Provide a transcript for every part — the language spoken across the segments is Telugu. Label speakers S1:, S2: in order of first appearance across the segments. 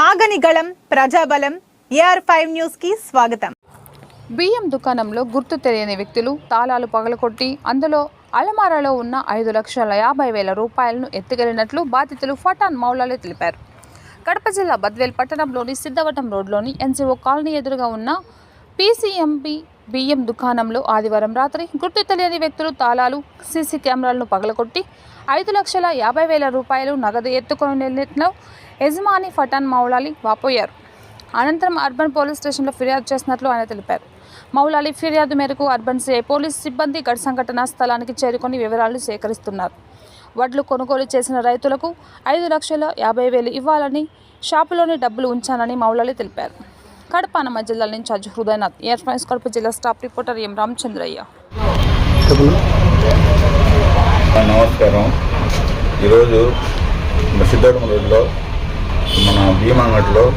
S1: ఆగని గళం ప్రజాబలం ఏఆర్ ఫైవ్ న్యూస్కి స్వాగతం.
S2: బియ్యం దుకాణంలో గుర్తు తెలియని వ్యక్తులు తాళాలు పగలకొట్టి అందులో అలమారాలో ఉన్న ఐదు లక్షల యాభై వేల రూపాయలను ఎత్తుకెళ్ళినట్లు బాధితులు ఫటాన్ మౌలాలి తెలిపారు. కడప జిల్లా బద్వేల్ పట్టణంలోని సిద్ధవటం రోడ్లోని ఎన్సీఓ కాలనీ ఎదురుగా ఉన్న పీసీఎంబీ బియ్యం దుకాణంలో ఆదివారం రాత్రి గుర్తు తెలియని వ్యక్తులు తాళాలు సీసీ కెమెరాలను పగలకొట్టి ఐదు లక్షల యాభై వేల రూపాయలు నగదు ఎత్తుకొని వెళ్ళినట్లు యజమాని ఫటాన్ మౌలాలి వాపోయారు. అనంతరం అర్బన్ పోలీస్ స్టేషన్లో ఫిర్యాదు చేసినట్లు ఆయన తెలిపారు. మౌలాలి ఫిర్యాదు మేరకు అర్బన్ సిఐ పోలీస్ సిబ్బంది ఘట సంఘటనా స్థలానికి చేరుకొని వివరాలు సేకరిస్తున్నారు. వడ్లు కొనుగోలు చేసిన రైతులకు ఐదు లక్షల యాభై వేలు ఇవ్వాలని షాపులోని డబ్బులు ఉంచానని మౌలాలి తెలిపారు. కడప జిల్లాల నుంచి అజ్ హృదయనాథ్. ఎయిర్ ఫ్రాన్స్ కడప జిల్లా స్టాఫ్ రిపోర్టర్ ఎం రామచంద్రయ్య.
S3: నమస్కారం. ఈరోజు సిద్ధార్థం రోడ్లో మన భీమాంగట్లో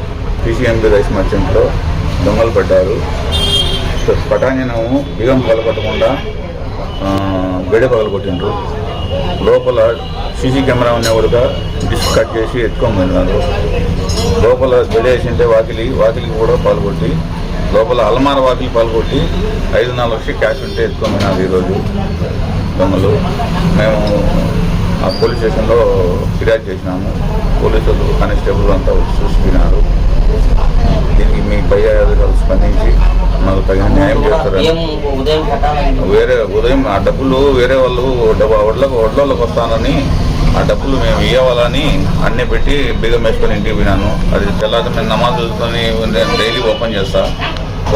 S3: పీసీఎంబీ రైస్ మర్చెంట్లో దొంగలు పడ్డారు. సో పటాంజనము బిగం పగలగొట్టకుండా ఆ, గడి పగలగొట్టిండ్రు. లోపల సీసీ కెమెరా ఉన్న కూడా డిస్క్ కట్ చేసి ఎత్తుకొని పోయినారు లోపల ఉంటే వాకిలి వాకిలికి కూడా పాల్గొట్టి లోపల అల్మార వాకిలి పాల్గొట్టి ఐదు నాలుగు లక్షలు క్యాష్ ఉంటే ఎత్తుకొని పోయినారు ఈరోజు దొంగలు. మేము ఆ పోలీస్ స్టేషన్లో ఫిర్యాదు చేసినాము. పోలీసులు కానిస్టేబుల్ అంతా వచ్చి చూసుకున్నారు. దీనికి మీ పై అధికారులు స్పందించి తగిన న్యాయం చేస్తారని. వేరే ఉదయం ఆ డబ్బులు వేరే వాళ్ళు వడ్లకు వడ్లకు వస్తానని ఆ డబ్బులు మేము ఇవ్వాలని అన్నీ పెట్టి బిగం వేసుకొని ఇంటికి పోయినాను. అది తెల్లారి మేము నమాజ్ చదువుకొని నేను డైలీ ఓపెన్ చేస్తా.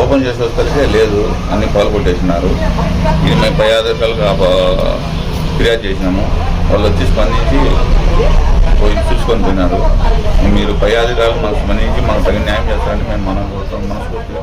S3: ఓపెన్ చేసి వస్తే లేదు అన్ని పాల్గొట్టేసినారు ఇది మేము పై అధికారులకు ఆ ప- ఫిర్యాదు చేసినాము. వాళ్ళు వచ్చి స్పందించి పోయి చూసుకొని పోయినారు. మీరు పై అధికారులు మాకు స్పందించి మాకు తగిన న్యాయం చేస్తారని మేము మనం మనస్ఫూర్తిగా కోరుకుంటున్నాం